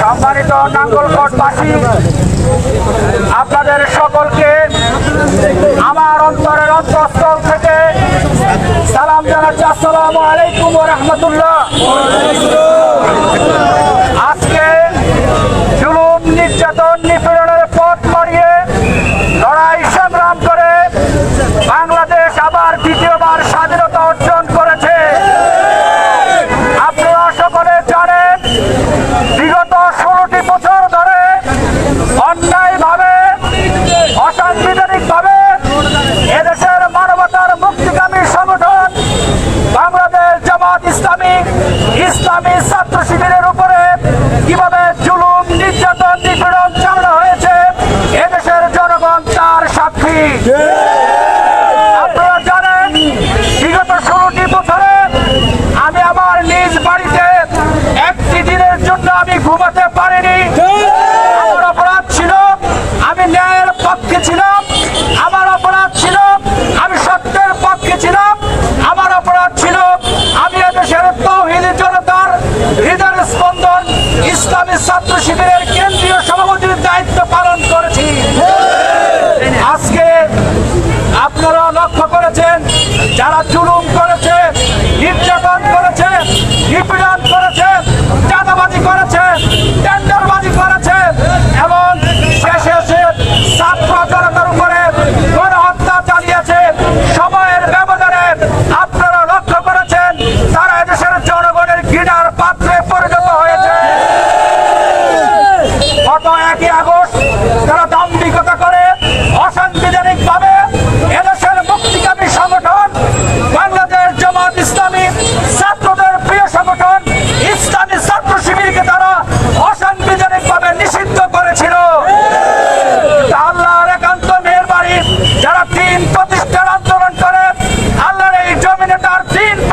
সম্মানিত নাঙ্গলকটবাসী আপনাদের সকলকে আমার অন্তরের অন্তঃস্থল থেকে সালাম জানাচ্ছি। আসসালাম আলাইকুম রহমতুল্লাহ। আজকে জুলুম, নির্যাতন, নিপীড়নের পথ মারিয়ে লড়াই সংগ্রাম করে বাংলাদেশ আবার ইসলামী ছাত্র শিবিরের উপরে কীভাবে জুলুম নির্যাতন নিপীড়ন চালানো হয়েছে এদেশের জনগণ তার সাক্ষী। ছাত্র শিবিরের কেন্দ্রীয় সভাপতির দায়িত্ব পালন করেছি। হ্যাঁ। আজকে আপনারা লক্ষ্য করেছেন যারা চুলুম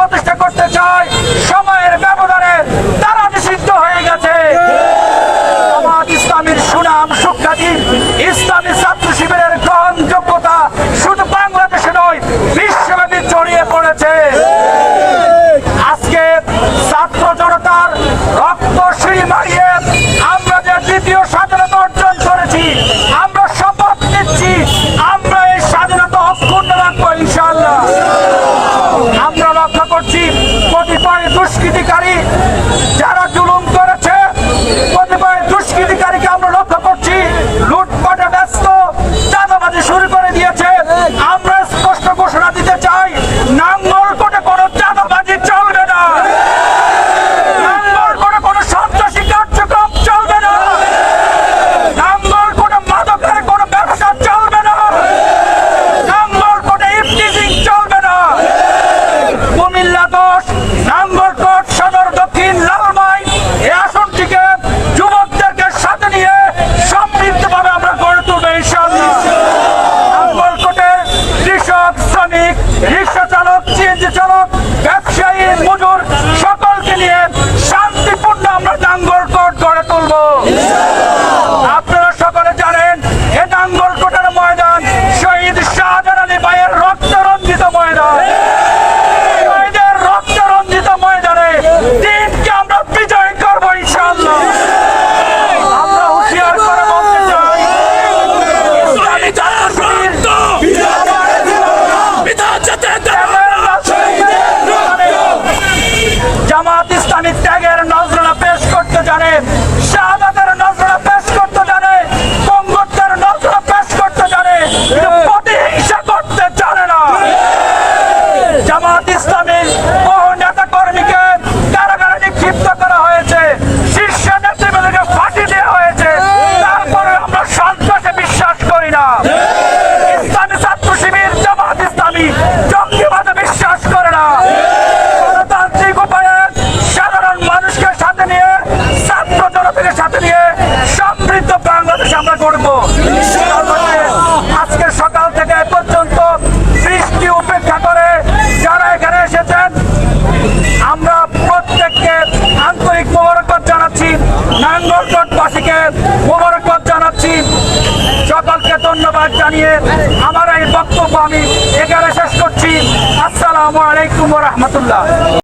প্রতিষ্ঠা করতে চায় সময়ের ব্যবধানে তারা নিষিদ্ধ হয়ে গেছে। ইসলামের সুনাম সুখ্যাতি, ইসলামী ছাত্র শিবিরের গ্রহণ যোগ্যতা শুধু বাংলাদেশে নয়, বিশ্বব্যাপী ছড়িয়ে পড়েছে। আজকে ছাত্র জনতার রক্ত সিঁড়ি মারিয়ে আমরা যে দ্বিতীয় স্বাধীনতা অর্জন করেছি, আমরা ধন্যবাদ জানিয়ে আমার এই বক্তব্য আমি এখানে শেষ করছি। আসসালামু আলাইকুম রহমতুল্লাহ।